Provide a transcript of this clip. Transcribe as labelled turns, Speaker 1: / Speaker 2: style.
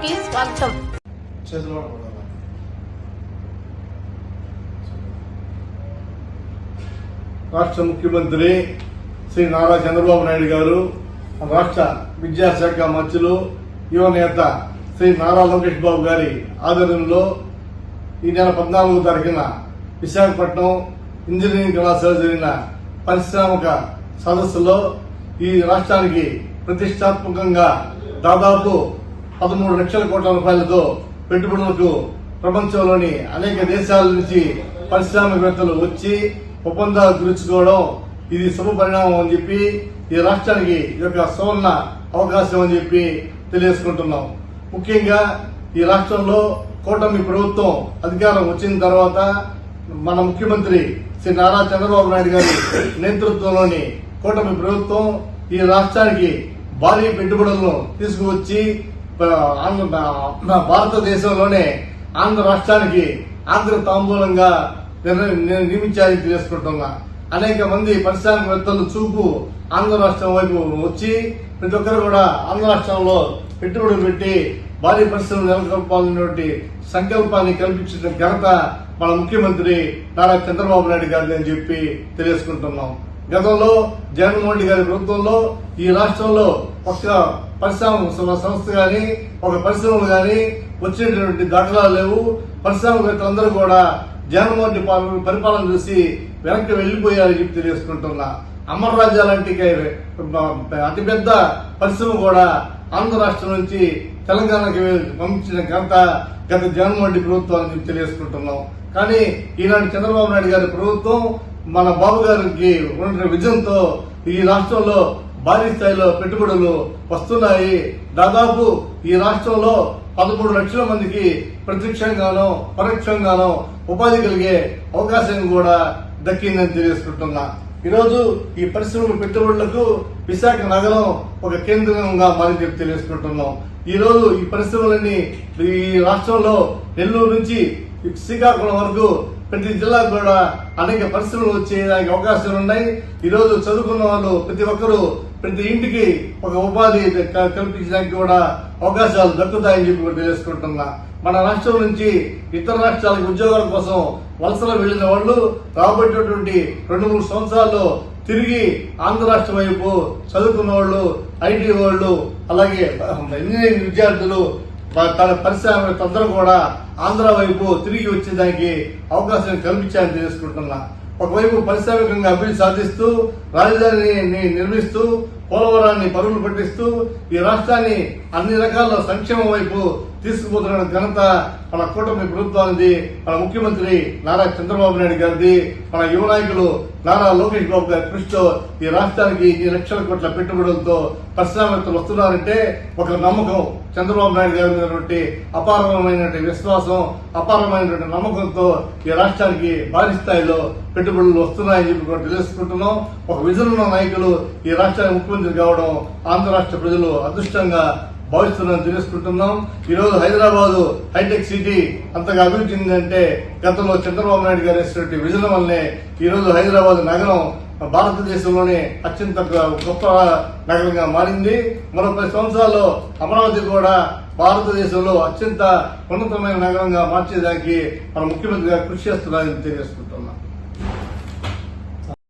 Speaker 1: కి స్వాగతం.
Speaker 2: రాష్ట్ర ముఖ్యమంత్రి శ్రీ నారా చంద్రబాబు నాయుడు గారు రాష్ట్ర విద్యాశాఖ మంత్రులు యువ నేత శ్రీ నారా లోకేష్ బాబు గారి ఆధ్వర్యంలో ఈ నెల పద్నాలుగో తారీఖున విశాఖపట్నం ఇంజనీరింగ్ కళాశాల జరిగిన పారిశ్రామిక సదస్సులో ఈ రాష్ట్రానికి ప్రతిష్టాత్మకంగా దాదాపు పదమూడు లక్షల కోట్ల రూపాయలతో పెట్టుబడులకు ప్రపంచంలోని అనేక దేశాల నుంచి పారిశ్రామికవేత్తలు వచ్చి ఒప్పందాలు కుదుర్చుకోవడం ఇది శుభ పరిణామం అని చెప్పి ఈ రాష్ట్రానికి ఈ యొక్క సువర్ణ అవకాశం అని చెప్పి తెలియజేసుకుంటున్నాం. ముఖ్యంగా ఈ రాష్ట్రంలో కూటమి ప్రభుత్వం అధికారం వచ్చిన తర్వాత మన ముఖ్యమంత్రి శ్రీ నారా చంద్రబాబు నాయుడు గారి నేతృత్వంలోని కూటమి ప్రభుత్వం ఈ రాష్ట్రానికి భారీ పెట్టుబడులను తీసుకువచ్చి భారతదేశంలోనే ఆంధ్ర రాష్ట్రానికి ఆంధ్ర తాంబూలంగా నిర్ణ- నియమించాలని తెలుసుకుంటున్నా అనేక మంది పారిశ్రామికవేత్తలు చూపు ఆంధ్ర రాష్ట్రం వైపు వచ్చి ప్రతి ఒక్కరు కూడా ఆంధ్ర రాష్ట్రంలో పెట్టుబడులు పెట్టి భారీ పరిశ్రమలు నెలకొల్పాలనేటువంటి సంకల్పాన్ని కల్పించిన ఘనత మన ముఖ్యమంత్రి నారా చంద్రబాబు నాయుడు గారిని అని చెప్పి తెలియజేసుకుంటున్నాం. గతంలో జగన్మోహన్ రెడ్డి గారి ప్రభుత్వంలో ఈ రాష్ట్రంలో ఒక్క పరిశ్రమ సంస్థ గాని ఒక పరిశ్రమలు గాని వచ్చినటువంటి దాఖలాలు లేవు. పరిశ్రమవేత్తలందరూ కూడా జగన్మోహన్ రెడ్డి పరిపాలన చూసి వెనక్కి వెళ్ళిపోయారని చెప్పి తెలియజేసుకుంటున్నా. అమర్ రాజా లాంటి అతిపెద్ద పరిశ్రమ కూడా ఆంధ్ర రాష్ట్రం నుంచి తెలంగాణకి పంపించిన ఘనత గత జగన్మోహన్ రెడ్డి ప్రభుత్వం చెప్పి తెలియజేసుకుంటున్నాం. కానీ ఈనాటి చంద్రబాబు నాయుడు గారి ప్రభుత్వం మన బాబు గారికి ఉన్న విజయంతో ఈ రాష్ట్రంలో భారీ స్థాయిలో పెట్టుబడులు వస్తున్నాయి. దాదాపు ఈ రాష్ట్రంలో పదమూడు లక్షల మందికి ప్రత్యక్షంగానో పరోక్షంగానో ఉపాధి కలిగే అవకాశం కూడా దక్కిందని తెలియజేసుకుంటున్నా. ఈరోజు ఈ పరిశ్రమ పెట్టుబడులకు విశాఖ నగరం ఒక కేంద్రంగా మారింది తెలియజేసుకుంటున్నాం. ఈ రోజు ఈ పరిశ్రమలన్నీ ఈ రాష్ట్రంలో నెల్లూరు నుంచి శ్రీకాకుళం వరకు ప్రతి జిల్లాకు కూడా అనేక పరిశ్రమలు వచ్చేదానికి అవకాశాలు ఉన్నాయి. ఈరోజు చదువుకున్న వాళ్ళు ప్రతి ఒక్కరూ ప్రతి ఇంటికి ఒక ఉపాధి క- కల్పించడానికి కూడా అవకాశాలు దక్కుతాయని చెప్పి కూడా తెలియజేసుకుంటున్నా. మన రాష్ట్రం నుంచి ఇతర రాష్ట్రాలకు ఉద్యోగాల కోసం వలసలు వెళ్ళిన వాళ్ళు రాబోయేటటువంటి రెండు మూడు సంవత్సరాల్లో తిరిగి ఆంధ్ర రాష్ట్రం వైపు చదువుకున్న వాళ్ళు ఐటీ వాళ్ళు అలాగే ఇంజనీరింగ్ విద్యార్థులు తన పరిశ్రమ కూడా ఆంధ్ర వైపు తిరిగి వచ్చేదానికి అవకాశం కల్పించాలని తెలుసుకుంటున్నా ఒకవైపు పరిశ్రామికంగా అభివృద్ధి సాధిస్తూ రాజధానిని నిర్మిస్తూ పోలవరాన్ని పరుగులు పట్టిస్తూ ఈ రాష్ట్రాన్ని అన్ని రకాల సంక్షేమం వైపు తీసుకుపోతున్న ఘనత మన కూటమి ప్రభుత్వానికి మన ముఖ్యమంత్రి నారా చంద్రబాబు నాయుడు గారిది మన యువ నాయకులు నారా లోకేష్ బాబు గారి కృషితో ఈ రాష్ట్రానికి ఈ లక్షల కోట్ల పెట్టుబడులతో పరిశ్రమవేత్తలు వస్తున్నారంటే ఒక నమ్మకం చంద్రబాబు నాయుడు గారి మీద అపారమైనటువంటి విశ్వాసం అపారమైనటువంటి నమ్మకంతో ఈ రాష్ట్రానికి భారీ స్థాయిలో పెట్టుబడులు వస్తున్నాయని చెప్పి తెలుసుకుంటున్నాం ఒక విజన్ ఉన్న నాయకులు ఈ రాష్ట్రానికి ముఖ్యమంత్రి కావడం ఆంధ్ర రాష్ట్ర ప్రజలు అదృష్టంగా భావిస్తున్నారని తెలుసుకుంటున్నాం ఈ రోజు హైదరాబాద్ హైటెక్ సిటీ అంతగా అభివృద్ధి చెందిందంటే గతంలో చంద్రబాబు నాయుడు గారు వేసినటువంటి విజయం వల్లనే ఈ రోజు హైదరాబాద్ నగరం భారతదేశంలోనే అత్యంత గొప్ప నగరంగా మారింది. మరో పది సంవత్సరాల్లో అమరావతి కూడా భారతదేశంలో అత్యంత ఉన్నతమైన నగరంగా మార్చేదానికి మన ముఖ్యమంత్రి గారు కృషి చేస్తున్నారని తెలియజేసుకుంటున్నాం.